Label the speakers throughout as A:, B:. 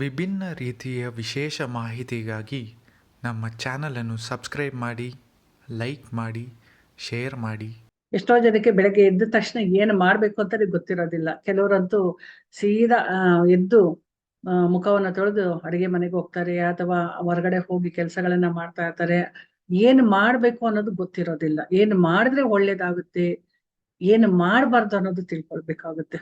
A: ವಿಭಿನ್ನ ರೀತಿಯ ವಿಶೇಷ ಮಾಹಿತಿಗಾಗಿ ನಮ್ಮ ಚಾನಲನ್ನು ಸಬ್ಸ್ಕ್ರೈಬ್ ಮಾಡಿ, ಲೈಕ್ ಮಾಡಿ, ಶೇರ್ ಮಾಡಿ.
B: ಎಷ್ಟೋ ಜನಕ್ಕೆ ಬೆಳಗ್ಗೆ ಎದ್ದ ತಕ್ಷಣ ಏನು ಮಾಡ್ಬೇಕು ಅಂತ ಗೊತ್ತಿರೋದಿಲ್ಲ. ಕೆಲವರಂತೂ ಸೀದಾ ಎದ್ದು ಮುಖವನ್ನ ತೊಳೆದು ಅಡುಗೆ ಮನೆಗೆ ಹೋಗ್ತಾರೆ ಅಥವಾ ಹೊರಗಡೆ ಹೋಗಿ ಕೆಲಸಗಳನ್ನ ಮಾಡ್ತಾ ಇರ್ತಾರೆ. ಏನ್ ಮಾಡ್ಬೇಕು ಅನ್ನೋದು ಗೊತ್ತಿರೋದಿಲ್ಲ. ಏನ್ ಮಾಡಿದ್ರೆ ಒಳ್ಳೇದಾಗುತ್ತೆ, ಏನು ಮಾಡಬಾರ್ದು ಅನ್ನೋದು ತಿಳ್ಕೊಳ್ಬೇಕಾಗುತ್ತೆ.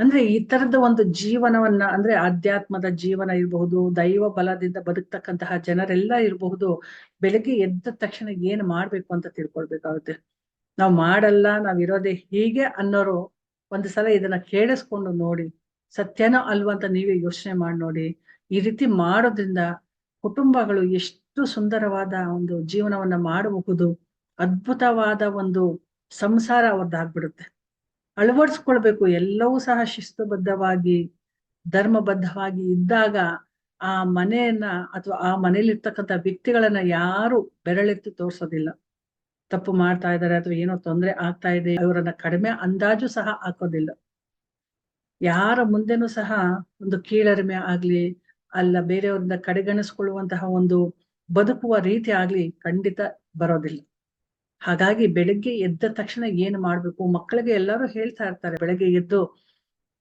B: ಅಂದ್ರೆ ಈ ತರದ ಒಂದು ಜೀವನವನ್ನ, ಅಂದ್ರೆ ಆಧ್ಯಾತ್ಮದ ಜೀವನ ಇರಬಹುದು, ದೈವ ಬಲದಿಂದ ಬದುಕ್ತಕ್ಕಂತಹ ಜನರೆಲ್ಲ ಇರಬಹುದು, ಬೆಳಗ್ಗೆ ಎದ್ದ ತಕ್ಷಣ ಏನ್ ಮಾಡ್ಬೇಕು ಅಂತ ತಿಳ್ಕೊಳ್ಬೇಕಾಗುತ್ತೆ. ನಾವ್ ಮಾಡಲ್ಲ, ನಾವ್ ಇರೋದೇ ಹೀಗೆ ಅನ್ನೋರು ಒಂದು ಸಲ ಇದನ್ನ ಕೇಳಿಸ್ಕೊಂಡು ನೋಡಿ, ಸತ್ಯನೋ ಅಲ್ವಾ ಅಂತ ನೀವೇ ಯೋಚನೆ ಮಾಡಿ ನೋಡಿ, ಈ ರೀತಿ ಮಾಡೋದ್ರಿಂದ ಕುಟುಂಬಗಳು ಎಷ್ಟು ಸುಂದರವಾದ ಒಂದು ಜೀವನವನ್ನ ಮಾಡಬಹುದು, ಅದ್ಭುತವಾದ ಒಂದು ಸಂಸಾರ ಅವ್ರದ್ದಾಗ್ಬಿಡುತ್ತೆ ಅಳವಡಿಸ್ಕೊಳ್ಬೇಕು. ಎಲ್ಲವೂ ಸಹ ಶಿಸ್ತುಬದ್ಧವಾಗಿ, ಧರ್ಮಬದ್ಧವಾಗಿ ಇದ್ದಾಗ ಆ ಮನೆಯನ್ನ ಅಥವಾ ಆ ಮನೆಯಲ್ಲಿರ್ತಕ್ಕಂಥ ವ್ಯಕ್ತಿಗಳನ್ನ ಯಾರು ಬೆರಳೆತ್ತಿ ತೋರ್ಸೋದಿಲ್ಲ. ತಪ್ಪು ಮಾಡ್ತಾ ಇದ್ದಾರೆ ಅಥವಾ ಏನೋ ತೊಂದರೆ ಆಗ್ತಾ ಇದೆ ಇವರನ್ನ ಕಡಿಮೆ ಅಂದಾಜು ಸಹ ಹಾಕೋದಿಲ್ಲ. ಯಾರ ಮುಂದೆನೂ ಸಹ ಒಂದು ಕೀಳರಿಮೆ ಆಗ್ಲಿ, ಅಲ್ಲ ಬೇರೆಯವರಿಂದ ಕಡೆಗಣಿಸ್ಕೊಳ್ಳುವಂತಹ ಒಂದು ಬದುಕುವ ರೀತಿ ಆಗ್ಲಿ ಖಂಡಿತ ಬರೋದಿಲ್ಲ. ಹಾಗಾಗಿ ಬೆಳಿಗ್ಗೆ ಎದ್ದ ತಕ್ಷಣ ಏನ್ ಮಾಡ್ಬೇಕು? ಮಕ್ಕಳಿಗೆ ಎಲ್ಲರೂ ಹೇಳ್ತಾ ಇರ್ತಾರೆ, ಬೆಳಗ್ಗೆ ಎದ್ದು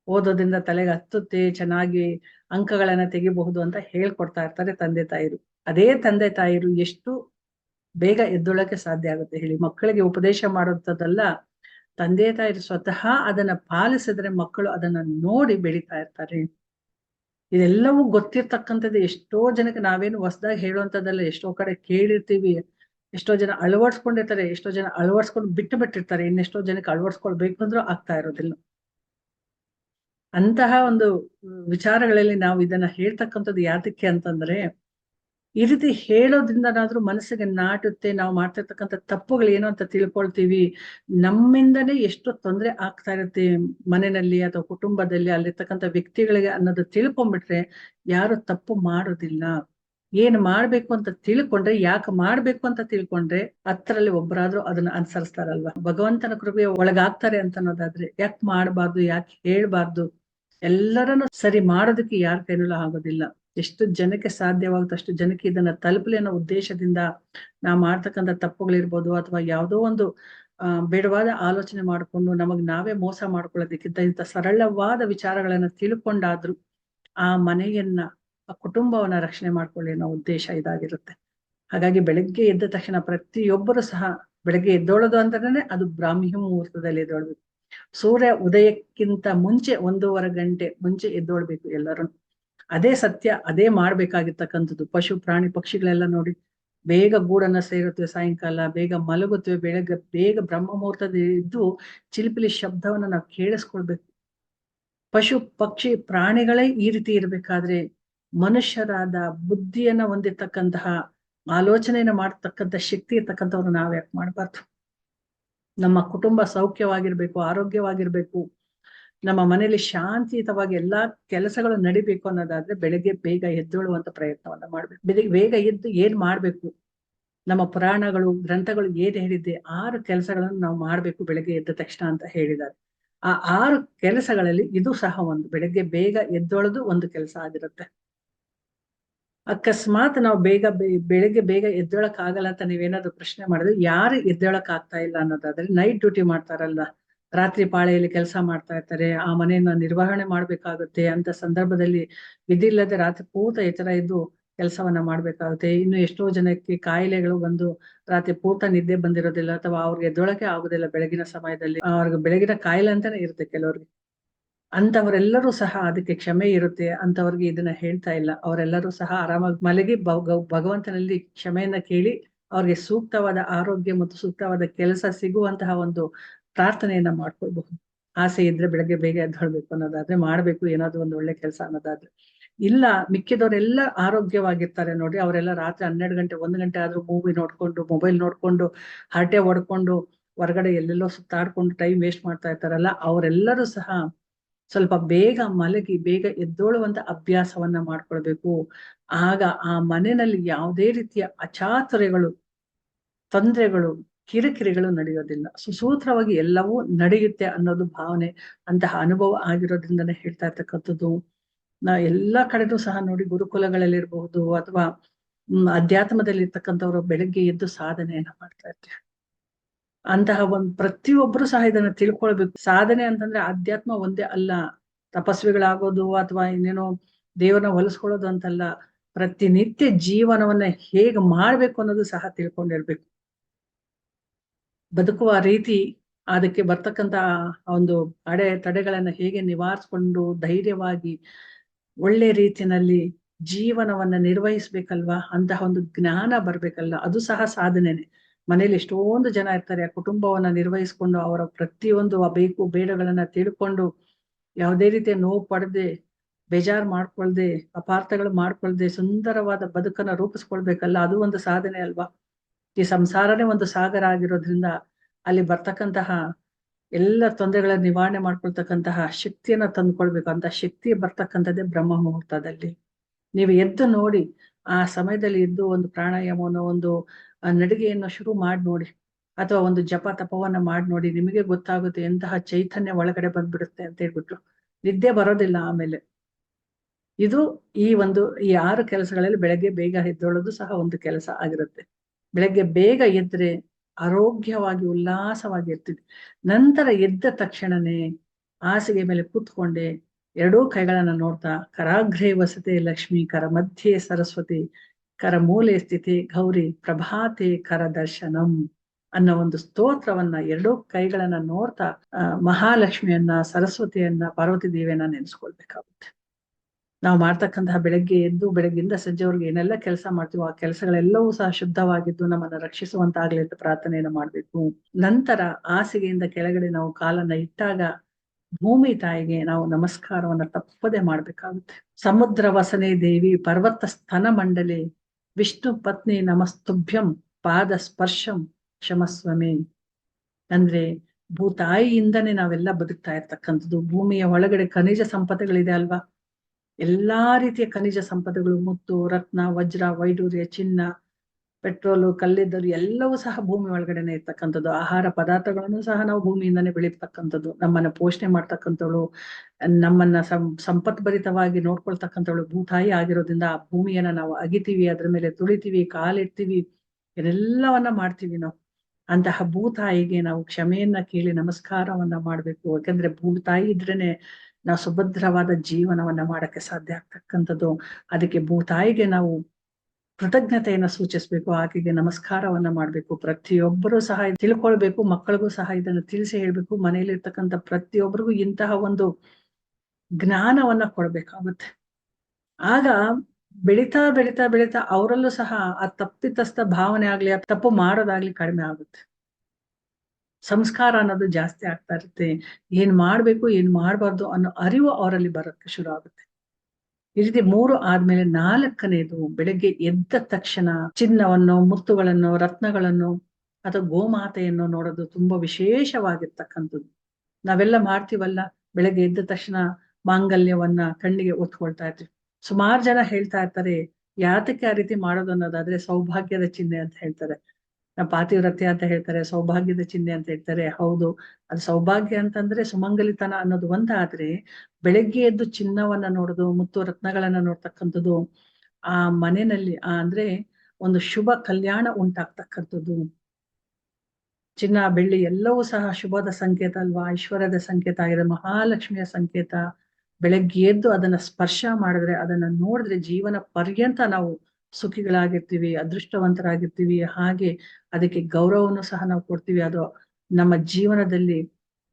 B: ಓದೋದ್ರಿಂದ ತಲೆಗೆ ಹತ್ತುತ್ತೆ, ಚೆನ್ನಾಗಿ ಅಂಕಗಳನ್ನ ತೆಗಿಬಹುದು ಅಂತ ಹೇಳ್ಕೊಡ್ತಾ ಇರ್ತಾರೆ ತಂದೆ ತಾಯಿರು. ಅದೇ ತಂದೆ ತಾಯಿರು ಎಷ್ಟು ಬೇಗ ಎದ್ದೊಳಕ್ಕೆ ಸಾಧ್ಯ ಆಗುತ್ತೆ ಹೇಳಿ. ಮಕ್ಕಳಿಗೆ ಉಪದೇಶ ಮಾಡುವಂಥದ್ದಲ್ಲ, ತಂದೆ ತಾಯಿರು ಸ್ವತಃ ಅದನ್ನ ಪಾಲಿಸಿದ್ರೆ ಮಕ್ಕಳು ಅದನ್ನ ನೋಡಿ ಬೆಳಿತಾ ಇರ್ತಾರೆ ಇದೆಲ್ಲವೂ ಗೊತ್ತಿರ್ತಕ್ಕಂಥದ್ದು ಎಷ್ಟೋ ಜನಕ್ಕೆ ನಾವೇನು ಹೊಸದಾಗಿ ಹೇಳುವಂಥದ್ದಲ್ಲ, ಎಷ್ಟೋ ಕಡೆ ಕೇಳಿರ್ತೀವಿ. ಎಷ್ಟೋ ಜನ ಅಳವಡಿಸ್ಕೊಂಡಿರ್ತಾರೆ, ಎಷ್ಟೋ ಜನ ಅಳವಡಿಸ್ಕೊಂಡು ಬಿಟ್ಟು ಬಿಟ್ಟಿರ್ತಾರೆ, ಇನ್ನೆಷ್ಟೋ ಜನಕ್ಕೆ ಅಳವಡಿಸ್ಕೊಳ್ಬೇಕು ಅಂದ್ರೂ ಆಗ್ತಾ ಇರೋದಿಲ್ಲ. ಅಂತಹ ಒಂದು ವಿಚಾರಗಳಲ್ಲಿ ನಾವು ಇದನ್ನ ಹೇಳ್ತಕ್ಕಂಥದ್ದು ಯಾತಕ್ಕೆ ಅಂತಂದ್ರೆ, ಈ ರೀತಿ ಹೇಳೋದ್ರಿಂದನಾದ್ರೂ ಮನಸ್ಸಿಗೆ ನಾಟುತ್ತೆ, ನಾವು ಮಾಡ್ತಿರ್ತಕ್ಕಂಥ ತಪ್ಪುಗಳು ಏನು ಅಂತ ತಿಳ್ಕೊಳ್ತೀವಿ. ನಮ್ಮಿಂದನೇ ಎಷ್ಟು ತೊಂದರೆ ಆಗ್ತಾ ಇರುತ್ತೆ ಮನೆಯಲ್ಲಿ ಅಥವಾ ಕುಟುಂಬದಲ್ಲಿ ಅಲ್ಲಿರ್ತಕ್ಕಂಥ ವ್ಯಕ್ತಿಗಳಿಗೆ ಅನ್ನೋದು ತಿಳ್ಕೊಂಡ್ಬಿಟ್ರೆ ಯಾರು ತಪ್ಪು ಮಾಡೋದಿಲ್ಲ. ಏನ್ ಮಾಡ್ಬೇಕು ಅಂತ ತಿಳ್ಕೊಂಡ್ರೆ, ಯಾಕೆ ಮಾಡ್ಬೇಕು ಅಂತ ತಿಳ್ಕೊಂಡ್ರೆ ಹತ್ತರಲ್ಲಿ ಒಬ್ಬರಾದ್ರೂ ಅದನ್ನ ಅನುಸರಿಸ್ತಾರಲ್ವಾ? ಭಗವಂತನ ಕೃಪೆ ಒಳಗಾಗ್ತಾರೆ ಅಂತ ಅನ್ನೋದಾದ್ರೆ ಯಾಕೆ ಮಾಡಬಾರ್ದು, ಯಾಕೆ ಹೇಳ್ಬಾರ್ದು? ಎಲ್ಲರನ್ನು ಸರಿ ಮಾಡೋದಕ್ಕೆ ಯಾರ ಕೈನಲ್ಲೂ ಆಗೋದಿಲ್ಲ. ಎಷ್ಟು ಜನಕ್ಕೆ ಸಾಧ್ಯವಾಗುತ್ತೆ ಅಷ್ಟು ಜನಕ್ಕೆ ಇದನ್ನ ತಲುಪಲಿ ಅನ್ನೋ ಉದ್ದೇಶದಿಂದ ನಾವು ಮಾಡ್ತಕ್ಕಂಥ ತಪ್ಪುಗಳಿರ್ಬೋದು ಅಥವಾ ಯಾವುದೋ ಒಂದು ಬೇಡವಾದ ಆಲೋಚನೆ ಮಾಡಿಕೊಂಡು ನಮಗ್ ನಾವೇ ಮೋಸ ಮಾಡ್ಕೊಳ್ಳೋದಕ್ಕಿಂತ ಇಂಥ ಸರಳವಾದ ವಿಚಾರಗಳನ್ನ ತಿಳ್ಕೊಂಡಾದ್ರು ಆ ಮನೆಯನ್ನ ಆ ಕುಟುಂಬವನ್ನ ರಕ್ಷಣೆ ಮಾಡ್ಕೊಳ್ಳಿ ಅನ್ನೋ ಉದ್ದೇಶ ಇದಾಗಿರುತ್ತೆ. ಹಾಗಾಗಿ ಬೆಳಗ್ಗೆ ಎದ್ದ ತಕ್ಷಣ ಪ್ರತಿಯೊಬ್ಬರು ಸಹ ಬೆಳಗ್ಗೆ ಎದ್ದೋಳೋದು ಅಂತಂದ್ರೆ ಅದು ಬ್ರಾಹ್ಮಿ ಮುಹೂರ್ತದಲ್ಲಿ ಎದ್ದೋಳ್ಬೇಕು. ಸೂರ್ಯ ಉದಯಕ್ಕಿಂತ ಮುಂಚೆ ಒಂದೂವರೆ ಗಂಟೆ ಮುಂಚೆ ಎದ್ದೋಳ್ಬೇಕು ಎಲ್ಲರೂ. ಅದೇ ಸತ್ಯ, ಅದೇ ಮಾಡ್ಬೇಕಾಗಿರ್ತಕ್ಕಂಥದ್ದು. ಪಶು, ಪ್ರಾಣಿ, ಪಕ್ಷಿಗಳೆಲ್ಲ ನೋಡಿ, ಬೇಗ ಗೂಡನ್ನ ಸೇರುತ್ತವೆ ಸಾಯಂಕಾಲ, ಬೇಗ ಮಲಗುತ್ತವೆ, ಬೆಳಗ್ಗೆ ಬೇಗ ಬ್ರಹ್ಮ ಮುಹೂರ್ತದ ಇದ್ದು ಚಿಲಿಪಿಲಿ ಶಬ್ದವನ್ನ ನಾವು ಕೇಳಿಸ್ಕೊಳ್ಬೇಕು. ಪಶು, ಪಕ್ಷಿ, ಪ್ರಾಣಿಗಳೇ ಈ ರೀತಿ ಇರ್ಬೇಕಾದ್ರೆ ಮನುಷ್ಯರಾದ ಬುದ್ಧಿಯನ್ನ ಹೊಂದಿರ್ತಕ್ಕಂತಹ ಆಲೋಚನೆಯನ್ನ ಮಾಡತಕ್ಕಂತ ಶಕ್ತಿ ಇರ್ತಕ್ಕಂಥವ್ರು ನಾವ್ ಯಾಕೆ ಮಾಡಬಾರ್ದು? ನಮ್ಮ ಕುಟುಂಬ ಸೌಖ್ಯವಾಗಿರ್ಬೇಕು, ಆರೋಗ್ಯವಾಗಿರ್ಬೇಕು, ನಮ್ಮ ಮನೆಯಲ್ಲಿ ಶಾಂತಿಯುತವಾಗಿ ಎಲ್ಲಾ ಕೆಲಸಗಳು ನಡಿಬೇಕು ಅನ್ನೋದಾದ್ರೆ ಬೆಳಿಗ್ಗೆ ಬೇಗ ಎದ್ದೇಳುವಂತ ಪ್ರಯತ್ನವನ್ನ ಮಾಡ್ಬೇಕು. ಬೆಳಿಗ್ಗೆ ಬೇಗ ಎದ್ದು ಏನ್ ಮಾಡ್ಬೇಕು? ನಮ್ಮ ಪುರಾಣಗಳು, ಗ್ರಂಥಗಳು ಏನ್ ಹೇಳಿದೆ ಆರು ಕೆಲಸಗಳನ್ನು ನಾವು ಮಾಡ್ಬೇಕು ಬೆಳಗ್ಗೆ ಎದ್ದ ತಕ್ಷಣ ಅಂತ ಹೇಳಿದ್ದಾರೆ. ಆ ಆರು ಕೆಲಸಗಳಲ್ಲಿ ಇದು ಸಹ ಒಂದು. ಬೆಳಗ್ಗೆ ಬೇಗ ಎದ್ದೊಳದು ಒಂದು ಕೆಲಸ ಆಗಿರುತ್ತೆ. ಅಕಸ್ಮಾತ್ ನಾವು ಬೇಗ ಬೆಳಿಗ್ಗೆ ಬೇಗ ಎದ್ದೇಳಕ್ ಆಗಲ್ಲ ಅಂತ ನೀವೇನಾದ್ರು ಪ್ರಶ್ನೆ ಮಾಡಿದ್ರೆ ಯಾರು ಎದ್ದೇಳಕ್ ಆಗ್ತಾ ಇಲ್ಲ ಅನ್ನೋದಾದ್ರೆ ನೈಟ್ ಡ್ಯೂಟಿ ಮಾಡ್ತಾರಲ್ಲ ರಾತ್ರಿ ಪಾಳೆಯಲ್ಲಿ ಕೆಲಸ ಮಾಡ್ತಾ ಇರ್ತಾರೆ, ಆ ಮನೆಯನ್ನ ನಿರ್ವಹಣೆ ಮಾಡ್ಬೇಕಾಗುತ್ತೆ ಅಂತ ಸಂದರ್ಭದಲ್ಲಿ ವಿಧಿಲ್ಲದೆ ರಾತ್ರಿ ಪೂರ್ತ ಎಚ್ಚರ ಇದ್ದು ಕೆಲಸವನ್ನ ಮಾಡ್ಬೇಕಾಗುತ್ತೆ. ಇನ್ನು ಎಷ್ಟೋ ಜನಕ್ಕೆ ಕಾಯಿಲೆಗಳು ಬಂದು ರಾತ್ರಿ ಪೂತ ನಿದ್ದೆ ಬಂದಿರೋದಿಲ್ಲ ಅಥವಾ ಅವ್ರಿಗೆ ಎದ್ದೊಳಕೆ ಆಗುದಿಲ್ಲ ಬೆಳಗಿನ ಸಮಯದಲ್ಲಿ. ಅವ್ರಿಗೆ ಬೆಳಗಿನ ಕಾಯಿಲೆ ಅಂತಾನೆ ಇರುತ್ತೆ ಕೆಲವ್ರಿಗೆ. ಅಂತವರೆಲ್ಲರೂ ಸಹ ಅದಕ್ಕೆ ಕ್ಷಮೆ ಇರುತ್ತೆ ಅಂತವ್ರಿಗೆ ಇದನ್ನ ಹೇಳ್ತಾ ಇಲ್ಲ. ಅವರೆಲ್ಲರೂ ಸಹ ಆರಾಮಾಗಿ ಮಲಗಿ ಭಗ- ಭಗವಂತನಲ್ಲಿ ಕ್ಷಮೆಯನ್ನ ಕೇಳಿ ಅವ್ರಿಗೆ ಸೂಕ್ತವಾದ ಆರೋಗ್ಯ ಮತ್ತು ಸೂಕ್ತವಾದ ಕೆಲಸ ಸಿಗುವಂತಹ ಒಂದು ಪ್ರಾರ್ಥನೆಯನ್ನ ಮಾಡ್ಕೊಳ್ಬಹುದು. ಆಸೆ ಇದ್ರೆ ಬೆಳಗ್ಗೆ ಬೇಗ ಎದ್ದೇಳ್ಬೇಕು ಅನ್ನೋದಾದ್ರೆ ಮಾಡ್ಬೇಕು, ಏನಾದ್ರು ಒಂದು ಒಳ್ಳೆ ಕೆಲಸ ಅನ್ನೋದಾದ್ರೆ. ಇಲ್ಲ, ಮಿಕ್ಕಿದವರೆಲ್ಲ ಆರೋಗ್ಯವಾಗಿರ್ತಾರೆ ನೋಡಿ ಅವರೆಲ್ಲ ರಾತ್ರಿ ಹನ್ನೆರಡು ಗಂಟೆ, ಒಂದು ಗಂಟೆ ಆದ್ರೂ ಮೂವಿ ನೋಡ್ಕೊಂಡು ಮೊಬೈಲ್ ನೋಡ್ಕೊಂಡು, ಹರಟೆ ಹೊಡ್ಕೊಂಡು, ಹೊರಗಡೆ ಎಲ್ಲೆಲ್ಲೋ ಸುತ್ತಾಡ್ಕೊಂಡು ಟೈಮ್ ವೇಸ್ಟ್ ಮಾಡ್ತಾ ಇರ್ತಾರಲ್ಲ, ಅವರೆಲ್ಲರೂ ಸಹ ಸ್ವಲ್ಪ ಬೇಗ ಮಲಗಿ ಬೇಗ ಎದ್ದೋಳುವಂತ ಅಭ್ಯಾಸವನ್ನ ಮಾಡ್ಕೊಳ್ಬೇಕು. ಆಗ ಆ ಮನೆಯಲ್ಲಿ ಯಾವುದೇ ರೀತಿಯ ಅಚಾತುರ್ಯಗಳು ತೊಂದರೆಗಳು, ಕಿರಿಕಿರಿಗಳು ನಡೆಯೋದಿಲ್ಲ. ಸುಸೂತ್ರವಾಗಿ ಎಲ್ಲವೂ ನಡೆಯುತ್ತೆ ಅನ್ನೋದು ಭಾವನೆ ಅಂತಹ ಅನುಭವ ಆಗಿರೋದ್ರಿಂದನೇ ಹೇಳ್ತಾ ಇರ್ತಕ್ಕಂಥದ್ದು. ನಾ ಎಲ್ಲಾ ಕಡೆನೂ ಸಹ ನೋಡಿ ಗುರುಕುಲಗಳಲ್ಲಿರ್ಬಹುದು ಅಥವಾ ಅಧ್ಯಾತ್ಮದಲ್ಲಿ ಇರ್ತಕ್ಕಂಥವ್ರು ಬೆಳಗ್ಗೆ ಎದ್ದು ಸಾಧನೆಯನ್ನ ಮಾಡ್ತಾ ಇರ್ತೀವಿ ಅಂತಹ ಒಂದ್ ಪ್ರತಿಯೊಬ್ರು ಸಹ ಇದನ್ನ ತಿಳ್ಕೊಳ್ಬೇಕು. ಸಾಧನೆ ಅಂತಂದ್ರೆ ಅಧ್ಯಾತ್ಮ ಒಂದೇ ಅಲ್ಲ. ತಪಸ್ವಿಗಳಾಗೋದು ಅಥವಾ ಇನ್ನೇನೋ ದೇವರನ್ನ ಹೊಲಿಸ್ಕೊಳ್ಳೋದು ಅಂತಲ್ಲ. ಪ್ರತಿನಿತ್ಯ ಜೀವನವನ್ನ ಹೇಗ್ ಮಾಡ್ಬೇಕು ಅನ್ನೋದು ಸಹ ತಿಳ್ಕೊಂಡಿರ್ಬೇಕು ಬದುಕುವ ರೀತಿ ಅದಕ್ಕೆ ಬರ್ತಕ್ಕಂತ ಒಂದು ಅಡೆ ತಡೆಗಳನ್ನ ಹೇಗೆ ನಿವಾರಿಸ್ಕೊಂಡು ಧೈರ್ಯವಾಗಿ ಒಳ್ಳೆ ರೀತಿಯಲ್ಲಿ ಜೀವನವನ್ನ ನಿರ್ವಹಿಸ್ಬೇಕಲ್ವಾ? ಅಂತಹ ಒಂದು ಜ್ಞಾನ ಬರ್ಬೇಕಲ್ಲ. ಅದು ಸಹ ಸಾಧನೆನೆ. ಮನೇಲಿ ಎಷ್ಟೊಂದು ಜನ ಇರ್ತಾರೆ, ಆ ಕುಟುಂಬವನ್ನ ನಿರ್ವಹಿಸ್ಕೊಂಡು ಅವರ ಪ್ರತಿಯೊಂದು ಆ ಬೇಕು ಬೇಡಗಳನ್ನ ತಿಳ್ಕೊಂಡು ಯಾವುದೇ ರೀತಿಯ ನೋವು ಪಡೆದೆ, ಬೇಜಾರ್ ಮಾಡ್ಕೊಳ್ದೆ, ಅಪಾರ್ಥಗಳು ಮಾಡ್ಕೊಳ್ದೆ, ಸುಂದರವಾದ ಬದುಕನ್ನ ರೂಪಿಸ್ಕೊಳ್ಬೇಕಲ್ಲ, ಅದು ಒಂದು ಸಾಧನೆ ಅಲ್ವಾ? ಈ ಸಂಸಾರನೇ ಒಂದು ಸಾಗರ ಆಗಿರೋದ್ರಿಂದ ಅಲ್ಲಿ ಬರ್ತಕ್ಕಂತಹ ಎಲ್ಲ ತೊಂದರೆಗಳ ನಿವಾರಣೆ ಮಾಡ್ಕೊಳ್ತಕ್ಕಂತಹ ಶಕ್ತಿಯನ್ನ ತಂದ್ಕೊಳ್ಬೇಕು. ಅಂತ ಶಕ್ತಿ ಬರ್ತಕ್ಕಂಥದ್ದೇ ಬ್ರಹ್ಮ ಮುಹೂರ್ತದಲ್ಲಿ. ನೀವು ಎದ್ದು ನೋಡಿ ಆ ಸಮಯದಲ್ಲಿ ಎದ್ದು ಒಂದು ಪ್ರಾಣಾಯಾಮವನ್ನು, ಒಂದು ನಡಿಗೆಯನ್ನು ಶುರು ಮಾಡಿ ನೋಡಿ. ಅಥವಾ ಒಂದು ಜಪ ತಪವನ್ನ ಮಾಡಿ ನೋಡಿ. ನಿಮಗೆ ಗೊತ್ತಾಗುತ್ತೆ ಎಂತಹ ಚೈತನ್ಯ ಒಳಗಡೆ ಬಂದ್ಬಿಡುತ್ತೆ ಅಂತ ಹೇಳ್ಬಿಟ್ರು. ನಿದ್ದೆ ಬರೋದಿಲ್ಲ ಆಮೇಲೆ. ಇದು ಈ ಒಂದು, ಈ ಆರು ಕೆಲಸಗಳಲ್ಲಿ ಬೆಳಗ್ಗೆ ಬೇಗ ಎದ್ದೊಳೋದು ಸಹ ಒಂದು ಕೆಲಸ ಆಗಿರುತ್ತೆ. ಬೆಳಗ್ಗೆ ಬೇಗ ಎದ್ರೆ ಆರೋಗ್ಯವಾಗಿ ಉಲ್ಲಾಸವಾಗಿ ಇರ್ತಿದ್ವಿ ನಂತರ ಎದ್ದ ತಕ್ಷಣನೇ ಹಾಸಿಗೆ ಮೇಲೆ ಕೂತ್ಕೊಂಡೆ, ಎರಡೂ ಕೈಗಳನ್ನ ನೋಡ್ತಾ ಕರಾಗ್ರೇ ವಸತೆ ಲಕ್ಷ್ಮಿ, ಕರ ಮಧ್ಯೆ ಸರಸ್ವತಿ ಕರ ಮೂಲೆ ಸ್ಥಿತಿ ಗೌರಿ ಪ್ರಭಾತೆ ಕರ ದರ್ಶನಂ ಅನ್ನೋ ಒಂದು ಸ್ತೋತ್ರವನ್ನ ಎರಡೂ ಕೈಗಳನ್ನ ನೋಡ್ತಾ ಮಹಾಲಕ್ಷ್ಮಿಯನ್ನ, ಸರಸ್ವತಿಯನ್ನ ಪಾರ್ವತಿ ದೇವಿಯನ್ನ ನೆನೆಸ್ಕೊಳ್ಬೇಕಾಗುತ್ತೆ. ನಾವು ಮಾಡ್ತಕ್ಕಂತಹ ಬೆಳಗ್ಗೆ ಎದ್ದು ಬೆಳಗ್ಗಿಂದ ಸಂಜೆವರೆಗೆ ಏನೆಲ್ಲ ಕೆಲಸ ಮಾಡ್ತೀವೋ ಆ ಕೆಲಸಗಳೆಲ್ಲವೂ ಸಹ ಶುದ್ಧವಾಗಿದ್ದು ನಮ್ಮನ್ನ ರಕ್ಷಿಸುವಂತಾಗ್ಲಿ ಅಂತ ಪ್ರಾರ್ಥನೆಯನ್ನು ಮಾಡ್ಬೇಕು. ನಂತರ ಹಾಸಿಗೆಯಿಂದ ಕೆಳಗಡೆ ನಾವು ಕಾಲನ್ನ ಇಟ್ಟಾಗ ಭೂಮಿ ತಾಯಿಗೆ ನಾವು ನಮಸ್ಕಾರವನ್ನ ತಪ್ಪದೆ ಮಾಡ್ಬೇಕಾಗುತ್ತೆ. ಸಮುದ್ರ ವಸನೆ ದೇವಿ ಪರ್ವತ ಸ್ತನ ಮಂಡಲಿ ವಿಷ್ಣು ಪತ್ನಿ ನಮಸ್ತುಭ್ಯಂ ಪಾದ ಸ್ಪರ್ಶಂ ಕ್ಷಮಸ್ವಮೆ. ಅಂದ್ರೆ ಭೂತಾಯಿಯಿಂದನೇ ನಾವೆಲ್ಲ ಬದುಕ್ತಾ ಇರ್ತಕ್ಕಂಥದ್ದು, ಭೂಮಿಯ ಒಳಗಡೆ ಖನಿಜ ಸಂಪತ್ತುಗಳಿದೆ ಅಲ್ವಾ? ಎಲ್ಲಾ ರೀತಿಯ ಖನಿಜ ಸಂಪತ್ತುಗಳು, ಮುತ್ತು, ರತ್ನ, ವಜ್ರ, ವೈಡೂರ್ಯ, ಚಿನ್ನ ಪೆಟ್ರೋಲು, ಕಲ್ಲಿದ್ದಲು ಎಲ್ಲವೂ ಸಹ ಭೂಮಿ ಒಳಗಡೆನೆ ಇರ್ತಕ್ಕಂಥದ್ದು. ಆಹಾರ ಪದಾರ್ಥಗಳನ್ನು ಸಹ ನಾವು ಭೂಮಿಯಿಂದನೇ ಬೆಳೀತಕ್ಕಂಥದ್ದು. ನಮ್ಮನ್ನ ಪೋಷಣೆ ಮಾಡ್ತಕ್ಕಂಥವಳು, ನಮ್ಮನ್ನ ಸಂ, ಸಂಪತ್ಭರಿತವಾಗಿ ನೋಡ್ಕೊಳ್ತಕ್ಕಂಥವಳು ಭೂತಾಯಿ ಆಗಿರೋದ್ರಿಂದ ಆ ಭೂಮಿಯನ್ನ ನಾವು ಅಗಿತೀವಿ, ಅದ್ರ ಮೇಲೆ ತುಳಿತೀವಿ, ಕಾಲಿಡ್ತೀವಿ, ಇದೆಲ್ಲವನ್ನ ಮಾಡ್ತೀವಿ ನಾವು. ಅಂತಹ ಭೂತಾಯಿಗೆ ನಾವು ಕ್ಷಮೆಯನ್ನ ಕೇಳಿ ನಮಸ್ಕಾರವನ್ನ ಮಾಡ್ಬೇಕು. ಯಾಕಂದ್ರೆ ಭೂತಾಯಿ ಇದ್ರೇನೆ ನಾವು ಸುಭದ್ರವಾದ ಜೀವನವನ್ನ ಮಾಡಕ್ಕೆ ಸಾಧ್ಯ ಆಗ್ತಕ್ಕಂಥದ್ದು. ಅದಕ್ಕೆ ಭೂತಾಯಿಗೆ ನಾವು ಕೃತಜ್ಞತೆಯನ್ನ ಸೂಚಿಸ್ಬೇಕು, ಆಕೆಗೆ ನಮಸ್ಕಾರವನ್ನ ಮಾಡ್ಬೇಕು, ಪ್ರತಿಯೊಬ್ಬರು ಸಹ ತಿಳ್ಕೊಳ್ಬೇಕು, ಮಕ್ಕಳಿಗೂ ಸಹ ಇದನ್ನು ತಿಳಿಸಿ ಹೇಳ್ಬೇಕು ಮನೆಯಲ್ಲಿ ಇರ್ತಕ್ಕಂಥ ಪ್ರತಿಯೊಬ್ಬರಿಗೂ ಇಂತಹ ಒಂದು ಜ್ಞಾನವನ್ನ ಕೊಡ್ಬೇಕಾಗುತ್ತೆ. ಆಗ ಬೆಳಿತಾ ಬೆಳಿತಾ ಬೆಳಿತಾ ಅವರಲ್ಲೂ ಸಹ ಆ ತಪ್ಪಿತಸ್ಥ ಭಾವನೆ ಆಗ್ಲಿ, ಆ ತಪ್ಪು ಮಾಡೋದಾಗ್ಲಿ ಕಡಿಮೆ ಆಗುತ್ತೆ. ಸಂಸ್ಕಾರ ಅನ್ನೋದು ಜಾಸ್ತಿ ಆಗ್ತಾ ಇರುತ್ತೆ. ಏನ್ ಮಾಡ್ಬೇಕು, ಏನ್ ಮಾಡ್ಬಾರ್ದು ಅನ್ನೋ ಅರಿವು ಅವರಲ್ಲಿ ಬರೋಕ್ಕೆ ಶುರು ಆಗುತ್ತೆ. ಈ ರೀತಿ ಮೂರು ಆದ್ಮೇಲೆ ನಾಲ್ಕನೇದು ಬೆಳಗ್ಗೆ ಎದ್ದ ತಕ್ಷಣ ಚಿನ್ನವನ್ನು, ಮುತ್ತುಗಳನ್ನು, ರತ್ನಗಳನ್ನು ಅಥವಾ ಗೋಮಾತೆಯನ್ನು ನೋಡೋದು ತುಂಬಾ ವಿಶೇಷವಾಗಿರ್ತಕ್ಕಂಥದ್ದು. ನಾವೆಲ್ಲ ಮಾಡ್ತೀವಲ್ಲ, ಬೆಳಗ್ಗೆ ಎದ್ದ ತಕ್ಷಣ ಮಾಂಗಲ್ಯವನ್ನ ಕಣ್ಣಿಗೆ ಒತ್ಕೊಳ್ತಾ ಇರ್ತೀವಿ. ಸುಮಾರು ಜನ ಹೇಳ್ತಾ ಇರ್ತಾರೆ, ಯಾತಕ್ಕೆ ಆ ರೀತಿ ಮಾಡೋದು ಅನ್ನೋದಾದ್ರೆ ಸೌಭಾಗ್ಯದ ಚಿಹ್ನೆ ಅಂತ ಹೇಳ್ತಾರೆ. ಪಾತಿವ್ರತ್ಯ ಅಂತ ಹೇಳ್ತಾರೆ, ಸೌಭಾಗ್ಯದ ಚಿಹ್ನೆ ಅಂತ ಹೇಳ್ತಾರೆ. ಹೌದು, ಅದು ಸೌಭಾಗ್ಯ ಅಂತಂದ್ರೆ ಸುಮಂಗಲಿತನ ಅನ್ನೋದು ಒಂದಾದ್ರೆ ಬೆಳಗ್ಗೆ ಎದ್ದು ಚಿನ್ನವನ್ನ ನೋಡುದು, ಮುತ್ತು ರತ್ನಗಳನ್ನ ನೋಡ್ತಕ್ಕಂಥದ್ದು, ಆ ಮನೆಯಲ್ಲಿ ಅಂದ್ರೆ ಒಂದು ಶುಭ ಕಲ್ಯಾಣ ಉಂಟಾಗ್ತಕ್ಕಂಥದ್ದು. ಚಿನ್ನ, ಬೆಳ್ಳಿ ಎಲ್ಲವೂ ಸಹ ಶುಭದ ಸಂಕೇತ ಅಲ್ವಾ? ಐಶ್ವರ್ಯದ ಸಂಕೇತ ಆಗಿದೆ ಮಹಾಲಕ್ಷ್ಮಿಯ ಸಂಕೇತ. ಬೆಳಗ್ಗೆ ಎದ್ದು ಅದನ್ನ ಸ್ಪರ್ಶ ಮಾಡಿದ್ರೆ, ಅದನ್ನ ನೋಡಿದ್ರೆ ಜೀವನ ಪರ್ಯಂತ ನಾವು ಸುಖಿಗಳಾಗಿರ್ತೀವಿ, ಅದೃಷ್ಟವಂತರಾಗಿರ್ತೀವಿ, ಹಾಗೆ ಅದಕ್ಕೆ ಗೌರವವನ್ನು ಸಹ ನಾವು ಕೊಡ್ತೀವಿ. ಅದು ನಮ್ಮ ಜೀವನದಲ್ಲಿ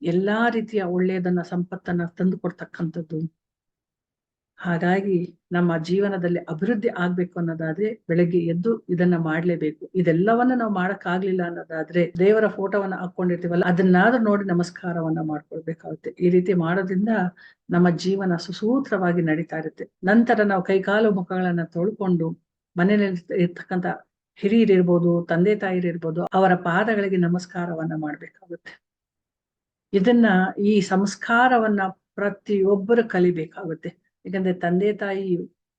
B: ಎಲ್ಲಾ ರೀತಿಯ ಒಳ್ಳೆಯದನ್ನ, ಸಂಪತ್ತನ್ನ ತಂದು ಕೊಡ್ತಕ್ಕಂಥದ್ದು ಹಾಗಾಗಿ ನಮ್ಮ ಜೀವನದಲ್ಲಿ ಅಭಿವೃದ್ಧಿ ಆಗ್ಬೇಕು ಅನ್ನೋದಾದ್ರೆ ಬೆಳಗ್ಗೆ ಎದ್ದು ಇದನ್ನ ಮಾಡ್ಲೇಬೇಕು. ಇದೆಲ್ಲವನ್ನ ನಾವು ಮಾಡಕ್ ಆಗ್ಲಿಲ್ಲ ಅನ್ನೋದಾದ್ರೆ ದೇವರ ಫೋಟೋವನ್ನ ಹಾಕೊಂಡಿರ್ತೀವಲ್ಲ ಅದನ್ನಾದ್ರೂ ನೋಡಿ ನಮಸ್ಕಾರವನ್ನ ಮಾಡ್ಕೊಳ್ಬೇಕಾಗುತ್ತೆ. ಈ ರೀತಿ ಮಾಡೋದ್ರಿಂದ ನಮ್ಮ ಜೀವನ ಸುಸೂತ್ರವಾಗಿ ನಡೀತಾ ಇರುತ್ತೆ. ನಂತರ ನಾವು ಕೈಕಾಲು ಮುಖಗಳನ್ನ ತೊಳ್ಕೊಂಡು ಮನೆಯಲ್ಲಿ ಇರ್ತಕ್ಕಂಥ ಹಿರಿಯರಿರ್ಬೋದು ತಂದೆ ತಾಯಿರಿರ್ಬೋದು ಅವರ ಪಾದಗಳಿಗೆ ನಮಸ್ಕಾರವನ್ನ ಮಾಡ್ಬೇಕಾಗುತ್ತೆ. ಇದನ್ನ ಈ ಸಂಸ್ಕಾರವನ್ನ ಪ್ರತಿಯೊಬ್ಬರು ಕಲಿಬೇಕಾಗುತ್ತೆ. ಯಾಕಂದ್ರೆ ತಂದೆ ತಾಯಿ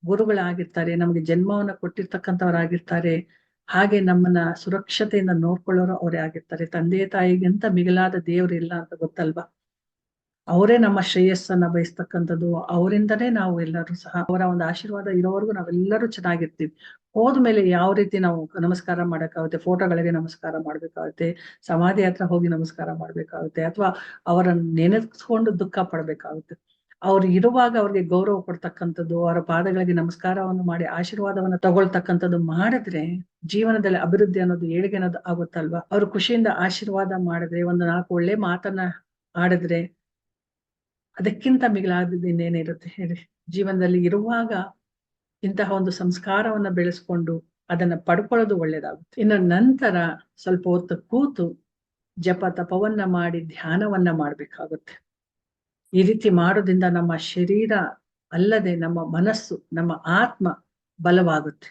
B: ಗುರುಗಳಾಗಿರ್ತಾರೆ, ನಮ್ಗೆ ಜನ್ಮವನ್ನ ಕೊಟ್ಟಿರ್ತಕ್ಕಂಥವ್ರಾಗಿರ್ತಾರೆ, ಹಾಗೆ ನಮ್ಮನ್ನ ಸುರಕ್ಷತೆಯಿಂದ ನೋಡ್ಕೊಳ್ಳೋರು ಅವರೇ ಆಗಿರ್ತಾರೆ. ತಂದೆ ತಾಯಿಗಿಂತ ಮಿಗಿಲಾದ ದೇವ್ರಿಲ್ಲ ಅಂತ ಗೊತ್ತಲ್ವಾ? ಅವರೇ ನಮ್ಮ ಶ್ರೇಯಸ್ಸನ್ನ ಬಯಸ್ತಕ್ಕಂಥದ್ದು. ಅವರಿಂದನೇ ನಾವು ಎಲ್ಲರೂ ಸಹ ಅವರ ಒಂದು ಆಶೀರ್ವಾದ ಇರೋವರೆಗೂ ನಾವೆಲ್ಲರೂ ಚೆನ್ನಾಗಿರ್ತೀವಿ. ಹೋದ್ಮೇಲೆ ಯಾವ ರೀತಿ ನಾವು ನಮಸ್ಕಾರ ಮಾಡಕ್ಕಾಗುತ್ತೆ, ಫೋಟೋಗಳಿಗೆ ನಮಸ್ಕಾರ ಮಾಡ್ಬೇಕಾಗುತ್ತೆ, ಸಮಾಧಿ ಹತ್ರ ಹೋಗಿ ನಮಸ್ಕಾರ ಮಾಡ್ಬೇಕಾಗುತ್ತೆ, ಅಥವಾ ಅವರನ್ನ ನೆನೆಸ್ಕೊಂಡು ದುಃಖ ಪಡ್ಬೇಕಾಗುತ್ತೆ. ಅವ್ರು ಇರುವಾಗ ಅವ್ರಿಗೆ ಗೌರವ ಕೊಡ್ತಕ್ಕಂಥದ್ದು, ಅವರ ಪಾದಗಳಿಗೆ ನಮಸ್ಕಾರವನ್ನು ಮಾಡಿ ಆಶೀರ್ವಾದವನ್ನು ತಗೊಳ್ತಕ್ಕಂಥದ್ದು ಮಾಡಿದ್ರೆ ಜೀವನದಲ್ಲಿ ಅಭಿವೃದ್ಧಿ ಅನ್ನೋದು ಏಳಿಗೆ ಅನ್ನೋದು ಆಗುತ್ತಲ್ವಾ? ಅವ್ರು ಖುಷಿಯಿಂದ ಆಶೀರ್ವಾದ ಮಾಡಿದ್ರೆ, ಒಂದು ನಾಲ್ಕು ಒಳ್ಳೆ ಮಾತನ್ನ ಆಡಿದ್ರೆ ಅದಕ್ಕಿಂತ ಮಿಗಿಲಾದದ್ದು ಇನ್ನೇನಿರುತ್ತೆ ಹೇಳಿ? ಜೀವನದಲ್ಲಿ ಇರುವಾಗ ಇಂತಹ ಒಂದು ಸಂಸ್ಕಾರವನ್ನ ಬೆಳೆಸ್ಕೊಂಡು ಅದನ್ನ ಪಡ್ಕೊಳ್ಳೋದು ಒಳ್ಳೇದಾಗುತ್ತೆ. ಇನ್ನು ನಂತರ ಸ್ವಲ್ಪ ಹೊತ್ತು ಕೂತು ಜಪ ತಪವನ್ನ ಮಾಡಿ ಧ್ಯಾನವನ್ನ ಮಾಡ್ಬೇಕಾಗುತ್ತೆ. ಈ ರೀತಿ ಮಾಡೋದ್ರಿಂದ ನಮ್ಮ ಶರೀರ ಅಲ್ಲದೆ ನಮ್ಮ ಮನಸ್ಸು, ನಮ್ಮ ಆತ್ಮ ಬಲವಾಗುತ್ತೆ.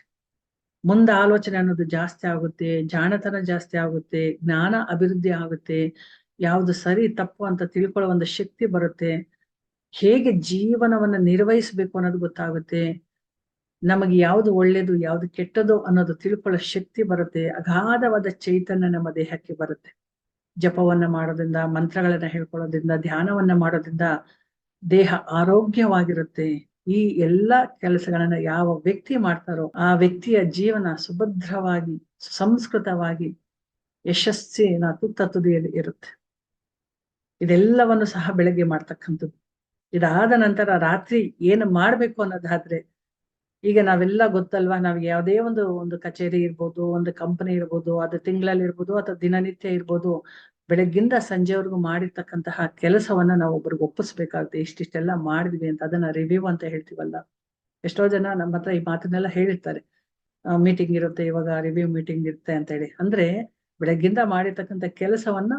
B: ಮುಂದ ಆಲೋಚನೆ ಅನ್ನೋದು ಜಾಸ್ತಿ ಆಗುತ್ತೆ, ಜಾಣತನ ಜಾಸ್ತಿ ಆಗುತ್ತೆ, ಜ್ಞಾನ ಅಭಿವೃದ್ಧಿ ಆಗುತ್ತೆ, ಯಾವುದು ಸರಿ ತಪ್ಪು ಅಂತ ತಿಳ್ಕೊಳ್ಳೋ ಒಂದು ಶಕ್ತಿ ಬರುತ್ತೆ. ಹೇಗೆ ಜೀವನವನ್ನ ನಿರ್ವಹಿಸಬೇಕು ಅನ್ನೋದು ಗೊತ್ತಾಗುತ್ತೆ. ನಮಗೆ ಯಾವುದು ಒಳ್ಳೇದು ಯಾವುದು ಕೆಟ್ಟದು ಅನ್ನೋದು ತಿಳ್ಕೊಳ್ಳೋ ಶಕ್ತಿ ಬರುತ್ತೆ, ಅಗಾಧವಾದ ಚೈತನ್ಯ ನಮ್ಮ ದೇಹಕ್ಕೆ ಬರುತ್ತೆ. ಜಪವನ್ನ ಮಾಡೋದ್ರಿಂದ, ಮಂತ್ರಗಳನ್ನ ಹೇಳ್ಕೊಳ್ಳೋದ್ರಿಂದ, ಧ್ಯಾನವನ್ನ ಮಾಡೋದ್ರಿಂದ ದೇಹ ಆರೋಗ್ಯವಾಗಿರುತ್ತೆ. ಈ ಎಲ್ಲಾ ಕೆಲಸಗಳನ್ನ ಯಾವ ವ್ಯಕ್ತಿ ಮಾಡ್ತಾರೋ ಆ ವ್ಯಕ್ತಿಯ ಜೀವನ ಸುಭದ್ರವಾಗಿ ಸಂಸ್ಕೃತವಾಗಿ ಯಶಸ್ಸಿನ ತುತ್ತ ತುದಿಯಲ್ಲಿ ಇರುತ್ತೆ. ಇದೆಲ್ಲವನ್ನು ಸಹ ಬೆಳಗ್ಗೆ ಮಾಡ್ತಕ್ಕಂಥದ್ದು. ಇದಾದ ನಂತರ ರಾತ್ರಿ ಏನು ಮಾಡ್ಬೇಕು ಅನ್ನೋದಾದ್ರೆ, ಈಗ ನಾವೆಲ್ಲ ಗೊತ್ತಲ್ವಾ, ನಾವ್ ಯಾವುದೇ ಒಂದು ಒಂದು ಕಚೇರಿ ಇರ್ಬೋದು, ಒಂದು ಕಂಪನಿ ಇರ್ಬೋದು, ಅದು ತಿಂಗಳಲ್ಲಿ ಇರ್ಬೋದು ಅಥವಾ ದಿನನಿತ್ಯ ಇರ್ಬೋದು, ಬೆಳಗ್ಗಿಂದ ಸಂಜೆವರೆಗೂ ಮಾಡಿರ್ತಕ್ಕಂತಹ ಕೆಲಸವನ್ನ ನಾವು ಒಬ್ರಿಗೆ ಒಪ್ಪಿಸ್ಬೇಕಾಗುತ್ತೆ. ಇಷ್ಟಿಷ್ಟೆಲ್ಲ ಮಾಡಿದ್ವಿ ಅಂತ ಅದನ್ನ ರಿವ್ಯೂ ಅಂತ ಹೇಳ್ತೀವಲ್ಲ. ಎಷ್ಟೋ ಜನ ನಮ್ಮ ಹತ್ರ ಈ ಮಾತನ್ನೆಲ್ಲ ಹೇಳಿರ್ತಾರೆ. ಮೀಟಿಂಗ್ ಇರುತ್ತೆ, ಇವಾಗ ರಿವ್ಯೂ ಮೀಟಿಂಗ್ ಇರುತ್ತೆ ಅಂತ ಹೇಳಿ. ಅಂದ್ರೆ ಬೆಳಗ್ಗಿಂದ ಮಾಡಿರ್ತಕ್ಕಂಥ ಕೆಲಸವನ್ನ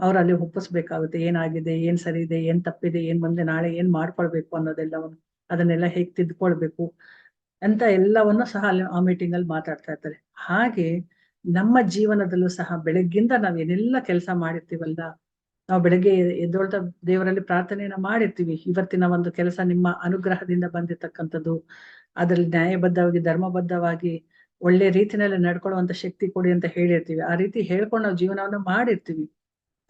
B: ಅವ್ರು ಅಲ್ಲಿ ಒಪ್ಪಿಸ್ಬೇಕಾಗುತ್ತೆ, ಏನಾಗಿದೆ, ಏನ್ ಸರಿ ಇದೆ ಏನ್ ತಪ್ಪಿದೆ, ಏನ್ ಮುಂದೆ ನಾಳೆ ಏನ್ ಮಾಡ್ಕೊಳ್ಬೇಕು ಅನ್ನೋದೆಲ್ಲವನ್ನು, ಅದನ್ನೆಲ್ಲ ಹೇಗ್ ತಿದ್ಕೊಳ್ಬೇಕು ಅಂತ ಎಲ್ಲವನ್ನು ಸಹ ಅಲ್ಲಿ ಆ ಮೀಟಿಂಗ್ ಅಲ್ಲಿ ಮಾತಾಡ್ತಾ ಇರ್ತಾರೆ. ಹಾಗೆ ನಮ್ಮ ಜೀವನದಲ್ಲೂ ಸಹ ಬೆಳಗ್ಗಿಂದ ನಾವ್ ಏನೆಲ್ಲ ಕೆಲಸ ಮಾಡಿರ್ತೀವಲ್ಲ ನಾವು ಬೆಳಗ್ಗೆ ಎದ್ದೊಳ್ತಾ ದೇವರಲ್ಲಿ ಪ್ರಾರ್ಥನೆಯನ್ನ ಮಾಡಿರ್ತೀವಿ. ಇವತ್ತಿನ ಒಂದು ಕೆಲಸ ನಿಮ್ಮ ಅನುಗ್ರಹದಿಂದ ಬಂದಿರತಕ್ಕಂಥದ್ದು, ಅದ್ರಲ್ಲಿ ನ್ಯಾಯಬದ್ಧವಾಗಿ, ಧರ್ಮಬದ್ಧವಾಗಿ, ಒಳ್ಳೆ ರೀತಿನಲ್ಲಿ ನಡ್ಕೊಳ್ಳುವಂತ ಶಕ್ತಿ ಕೊಡಿ ಅಂತ ಹೇಳಿರ್ತೀವಿ. ಆ ರೀತಿ ಹೇಳ್ಕೊಂಡು ನಾವು ಜೀವನವನ್ನ ಮಾಡಿರ್ತೀವಿ.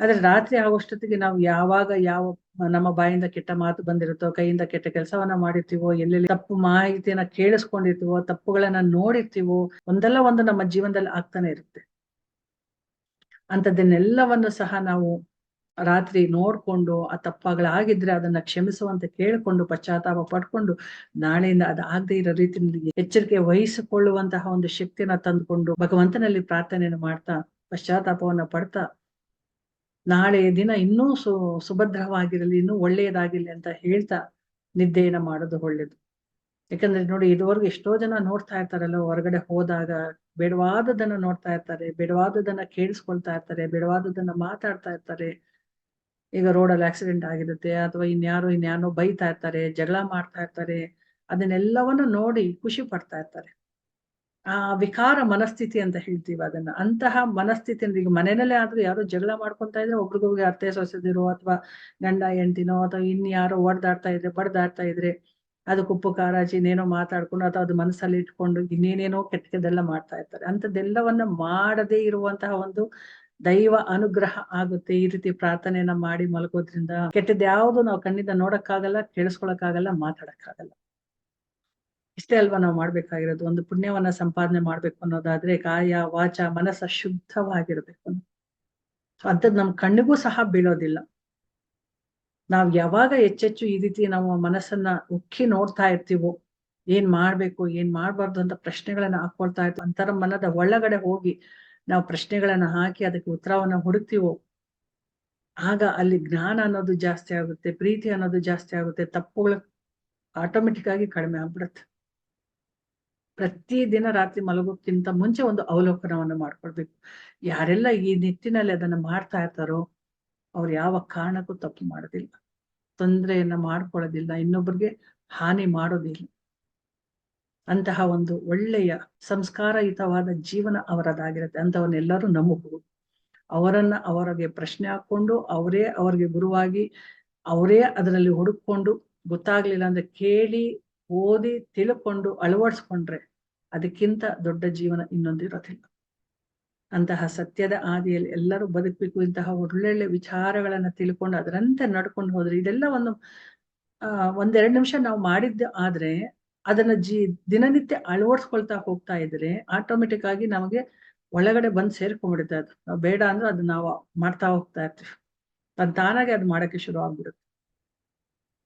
B: ಆದ್ರೆ ರಾತ್ರಿ ಆಗೋಷ್ಟೊತ್ತಿಗೆ ನಾವು ಯಾವಾಗ ಯಾವ, ನಮ್ಮ ಬಾಯಿಂದ ಕೆಟ್ಟ ಮಾತು ಬಂದಿರುತ್ತೋ, ಕೈಯಿಂದ ಕೆಟ್ಟ ಕೆಲಸವನ್ನ ಮಾಡಿರ್ತೀವೋ, ಎಲ್ಲೆಲ್ಲಿ ತಪ್ಪು ಮಾಹಿತಿಯನ್ನ ಕೇಳಿಸ್ಕೊಂಡಿರ್ತೀವೋ, ತಪ್ಪುಗಳನ್ನ ನೋಡಿರ್ತೀವೋ, ಒಂದಲ್ಲ ಒಂದು ನಮ್ಮ ಜೀವನದಲ್ಲಿ ಆಗ್ತಾನೆ ಇರುತ್ತೆ. ಅಂತದನ್ನೆಲ್ಲವನ್ನು ಸಹ ನಾವು ರಾತ್ರಿ ನೋಡ್ಕೊಂಡು ಆ ತಪ್ಪುಗಳಾಗಿದ್ರೆ ಅದನ್ನ ಕ್ಷಮಿಸುವಂತೆ ಕೇಳಿಕೊಂಡು, ಪಶ್ಚಾತ್ತಾಪ ಪಡ್ಕೊಂಡು, ನಾಳೆಯಿಂದ ಅದಾಗದೇ ಇರೋ ರೀತಿಯಲ್ಲಿ ಎಚ್ಚರಿಕೆ ವಹಿಸಿಕೊಳ್ಳುವಂತಹ ಒಂದು ಶಕ್ತಿಯನ್ನ ತಂದುಕೊಂಡು ಭಗವಂತನಲ್ಲಿ ಪ್ರಾರ್ಥನೆಯನ್ನು ಮಾಡ್ತಾ, ಪಶ್ಚಾತ್ತಾಪವನ್ನ ಪಡ್ತಾ ನಾಳೆ ದಿನ ಇನ್ನೂ ಸು, ಸುಭದ್ರವಾಗಿರಲಿ, ಇನ್ನೂ ಒಳ್ಳೆಯದಾಗಿರಲಿ ಅಂತ ಹೇಳ್ತಾ ನಿದ್ದೆಯನ್ನ ಮಾಡೋದು ಒಳ್ಳೇದು. ಯಾಕಂದ್ರೆ ನೋಡಿ ಇದುವರೆಗೂ ಎಷ್ಟೋ ಜನ ನೋಡ್ತಾ ಇರ್ತಾರಲ್ಲ, ಹೊರಗಡೆ ಹೋದಾಗ ಬೇಡವಾದದನ್ನ ನೋಡ್ತಾ ಇರ್ತಾರೆ ಬೇಡವಾದದನ್ನ ಕೇಳಿಸ್ಕೊಳ್ತಾ ಇರ್ತಾರೆ ಬೇಡವಾದದನ್ನ ಮಾತಾಡ್ತಾ ಇರ್ತಾರೆ. ಈಗ ರೋಡಲ್ಲಿ ಆಕ್ಸಿಡೆಂಟ್ ಆಗಿರುತ್ತೆ, ಅಥವಾ ಇನ್ಯಾರೋ ಇನ್ಯಾರೋ ಬೈತಾ ಇರ್ತಾರೆ, ಜಗಳ ಮಾಡ್ತಾ ಇರ್ತಾರೆ, ಅದನ್ನೆಲ್ಲವನ್ನ ನೋಡಿ ಖುಷಿ ಪಡ್ತಾ ಇರ್ತಾರೆ. ಆ ವಿಕಾರ ಮನಸ್ಥಿತಿ ಅಂತ ಹೇಳ್ತೀವಿ ಅದನ್ನ. ಅಂತಹ ಮನಸ್ಥಿತಿ ಈಗ ಮನೆಯಲ್ಲೇ ಆದ್ರೂ ಯಾರೋ ಜಗಳ ಮಾಡ್ಕೊಂತ ಇದ್ರೆ ಒಬ್ರಿಗೊಬ್ರಿಗೆ ಅತ್ತೆ ಸೊಸೆದಿರೋ ಅಥವಾ ಗಂಡ ಹೆಂಡತಿನೋ ಅಥವಾ ಇನ್ಯಾರೋ ಒಡ್ದಾಡ್ತಾ ಇದ್ರೆ, ಬಡ್ದಾಡ್ತಾ ಇದ್ರೆ ಅದಕ್ಕೆ ಉಪ್ಪು ಇನ್ನೇನೋ ಮಾತಾಡ್ಕೊಂಡು ಅಥವಾ ಅದು ಮನಸ್ಸಲ್ಲಿ ಇಟ್ಕೊಂಡು ಇನ್ನೇನೇನೋ ಕೆಟ್ಟದೆಲ್ಲ ಮಾಡ್ತಾ ಇರ್ತಾರೆ. ಅಂತದೆಲ್ಲವನ್ನ ಮಾಡದೇ ಇರುವಂತಹ ಒಂದು ದೈವ ಅನುಗ್ರಹ ಆಗುತ್ತೆ ಈ ರೀತಿ ಪ್ರಾರ್ಥನೆಯನ್ನ ಮಾಡಿ ಮಲಗೋದ್ರಿಂದ. ಕೆಟ್ಟದ್ದು ಯಾವುದು ನಾವು ಕಣ್ಣಿಂದ ನೋಡಕ್ಕಾಗಲ್ಲ, ಕೇಳಿಸ್ಕೊಳಕ್ಕಾಗಲ್ಲ, ಮಾತಾಡಕ್ಕಾಗಲ್ಲ. ಇಷ್ಟೇ ಅಲ್ವಾ ನಾವು ಮಾಡ್ಬೇಕಾಗಿರೋದು? ಒಂದು ಪುಣ್ಯವನ್ನ ಸಂಪಾದನೆ ಮಾಡ್ಬೇಕು ಅನ್ನೋದಾದ್ರೆ ಕಾಯ, ವಾಚ, ಮನಸ್ಸ ಶುದ್ಧವಾಗಿರ್ಬೇಕು. ಅಂತದ್ ನಮ್ ಕಣ್ಣಿಗೂ ಸಹ ಬೀಳೋದಿಲ್ಲ. ನಾವ್ ಯಾವಾಗ ಹೆಚ್ಚೆಚ್ಚು ಈ ರೀತಿ ನಾವು ಮನಸ್ಸನ್ನ ಉಕ್ಕಿ ನೋಡ್ತಾ ಇರ್ತೀವೋ, ಏನ್ ಮಾಡ್ಬೇಕು, ಏನ್ ಮಾಡ್ಬಾರ್ದು ಅಂತ ಪ್ರಶ್ನೆಗಳನ್ನ ಹಾಕೊಳ್ತಾ ಇರ್ತೀವಿ ಅಂತರ ಮನದ ಒಳಗಡೆ ಹೋಗಿ ನಾವು ಪ್ರಶ್ನೆಗಳನ್ನ ಹಾಕಿ ಅದಕ್ಕೆ ಉತ್ತರವನ್ನ ಹುಡುಕ್ತೀವೋ, ಆಗ ಅಲ್ಲಿ ಜ್ಞಾನ ಅನ್ನೋದು ಜಾಸ್ತಿ ಆಗುತ್ತೆ, ಪ್ರೀತಿ ಅನ್ನೋದು ಜಾಸ್ತಿ ಆಗುತ್ತೆ, ತಪ್ಪುಗಳು ಆಟೋಮೆಟಿಕ್ ಆಗಿ ಕಡಿಮೆ ಆಗ್ಬಿಡುತ್ತೆ. ಪ್ರತಿ ದಿನ ರಾತ್ರಿ ಮಲಗೋಕ್ಕಿಂತ ಮುಂಚೆ ಒಂದು ಅವಲೋಕನವನ್ನು ಮಾಡ್ಕೊಳ್ಬೇಕು. ಯಾರೆಲ್ಲ ಈ ನಿಟ್ಟಿನಲ್ಲಿ ಅದನ್ನ ಮಾಡ್ತಾ ಇರ್ತಾರೋ ಅವ್ರು ಯಾವ ಕಾರಣಕ್ಕೂ ತಪ್ಪು ಮಾಡೋದಿಲ್ಲ. ತೊಂದರೆಯನ್ನ ಮಾಡ್ಕೊಳ್ಳೋದಿಲ್ಲ ಇನ್ನೊಬ್ಬರಿಗೆ ಹಾನಿ ಮಾಡೋದಿಲ್ಲ. ಅಂತಹ ಒಂದು ಒಳ್ಳೆಯ ಸಂಸ್ಕಾರಯುತವಾದ ಜೀವನ ಅವರದಾಗಿರುತ್ತೆ ಅಂತವನ್ನೆಲ್ಲರೂ ನಂಬಬಹುದು. ಅವರನ್ನ ಅವರಿಗೆ ಪ್ರಶ್ನೆ ಹಾಕೊಂಡು ಅವರೇ ಅವರಿಗೆ ಗುರುವಾಗಿ, ಅವರೇ ಅದರಲ್ಲಿ ಹುಡುಕೊಂಡು ಗೊತ್ತಾಗ್ಲಿಲ್ಲ ಅಂದ್ರೆ ಕೇಳಿ, ಓದಿ, ತಿಳ್ಕೊಂಡು, ಅಳವಡಿಸ್ಕೊಂಡ್ರೆ ಅದಕ್ಕಿಂತ ದೊಡ್ಡ ಜೀವನ ಇನ್ನೊಂದು ಇರೋದಿಲ್ಲ. ಅಂತಹ ಸತ್ಯದ ಆದಿಯಲ್ಲಿ ಎಲ್ಲರೂ ಬದುಕಬೇಕು ಇಂತಹ ಒಳ್ಳೊಳ್ಳೆ ವಿಚಾರಗಳನ್ನ ತಿಳ್ಕೊಂಡು ಅದರಂತೆ ನಡ್ಕೊಂಡು ಹೋದ್ರೆ ಇದೆಲ್ಲ ಒಂದು ಒಂದೆರಡು ನಿಮಿಷ ನಾವು ಮಾಡಿದ್ದೆ ಆದ್ರೆ ಅದನ್ನ ಜೀ, ದಿನನಿತ್ಯ ಅಳವಡಿಸ್ಕೊಳ್ತಾ ಹೋಗ್ತಾ ಇದ್ರೆ ಆಟೋಮೆಟಿಕ್ ಆಗಿ ನಮಗೆ ಒಳಗಡೆ ಬಂದು ಸೇರ್ಕೊಂಡ್ಬಿಡುತ್ತೆ ಅದು. ಬೇಡ ಅಂದ್ರೆ ಅದು ನಾವು ಮಾಡ್ತಾ ಹೋಗ್ತಾ ಇರ್ತೀವಿ. ತನ್ ತಾನಾಗೆ ಅದು ಮಾಡಕ್ಕೆ ಶುರು ಆಗ್ಬಿಡುತ್ತೆ.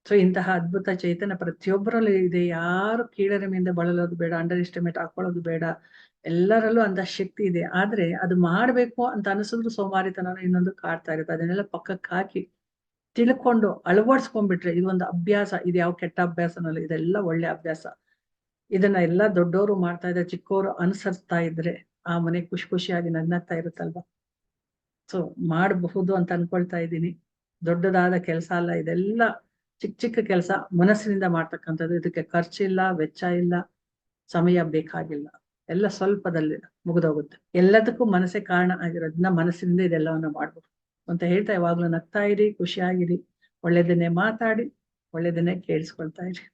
B: ಸೊ ಇಂತಹ ಅದ್ಭುತ ಚೈತನ್ಯ ಪ್ರತಿಯೊಬ್ಬರಲ್ಲೂ ಇದೆ. ಯಾರು ಕೀಳರಿಮೆಯಿಂದ ಬಳಲೋದು ಬೇಡ ಅಂಡರ್ ಎಸ್ಟಿಮೇಟ್ ಹಾಕೊಳ್ಳೋದು ಬೇಡ. ಎಲ್ಲರಲ್ಲೂ ಅಂತ ಶಕ್ತಿ ಇದೆ. ಆದ್ರೆ ಅದು ಮಾಡ್ಬೇಕು ಅಂತ ಅನಿಸಿದ್ರು ಸೋಮಾರಿತನ ಇನ್ನೊಂದು ಕಾಡ್ತಾ ಇರುತ್ತೆ. ಅದನ್ನೆಲ್ಲ ಪಕ್ಕಕ್ಕೆ ಹಾಕಿ ತಿಳ್ಕೊಂಡು ಅಳವಡಿಸ್ಕೊಂಡ್ಬಿಟ್ರೆ ಒಂದು ಅಭ್ಯಾಸ. ಇದು ಯಾವ ಕೆಟ್ಟ ಅಭ್ಯಾಸನಲ್ಲ, ಇದೆಲ್ಲ ಒಳ್ಳೆ ಅಭ್ಯಾಸ. ಇದನ್ನ ಎಲ್ಲ ದೊಡ್ಡವರು ಮಾಡ್ತಾ ಇದ್ದಾರೆ ಚಿಕ್ಕವರು ಅನುಸರಿಸ್ತಾ ಇದ್ರೆ ಆ ಮನೆ ಖುಷಿ ಖುಷಿಯಾಗಿ ನಗ್ನಗ್ತಾ ಇರುತ್ತಲ್ವಾ? ಸೊ ಮಾಡಬಹುದು ಅಂತ ಅನ್ಕೊಳ್ತಾ ಇದ್ದೀನಿ. ದೊಡ್ಡದಾದ ಕೆಲಸ ಅಲ್ಲ, ಇದೆಲ್ಲ ಚಿಕ್ಕ ಚಿಕ್ಕ ಕೆಲಸ ಮನಸ್ಸಿನಿಂದ ಮಾಡ್ತಕ್ಕಂಥದ್ದು. ಇದಕ್ಕೆ ಖರ್ಚಿಲ್ಲ ವೆಚ್ಚ ಇಲ್ಲ, ಸಮಯ ಬೇಕಾಗಿಲ್ಲ. ಎಲ್ಲ ಸ್ವಲ್ಪದಲ್ಲಿ ಮುಗಿದೋಗುತ್ತೆ. ಎಲ್ಲದಕ್ಕೂ ಮನಸ್ಸೇ ಕಾರಣ ಆಗಿರೋದ್ರಿಂದ ಮನಸ್ಸಿನಿಂದ ಇದೆಲ್ಲವನ್ನ ಮಾಡ್ಬೋದು. ಅಂತ ಹೇಳ್ತಾ ಯಾವಾಗ್ಲೂ ನಗ್ತಾ ಇರಿ, ಖುಷಿಯಾಗಿರಿ. ಒಳ್ಳೇದನ್ನೇ ಮಾತಾಡಿ ಒಳ್ಳೇದನ್ನೇ ಕೇಳಿಸ್ಕೊಳ್ತಾ ಇರಿ.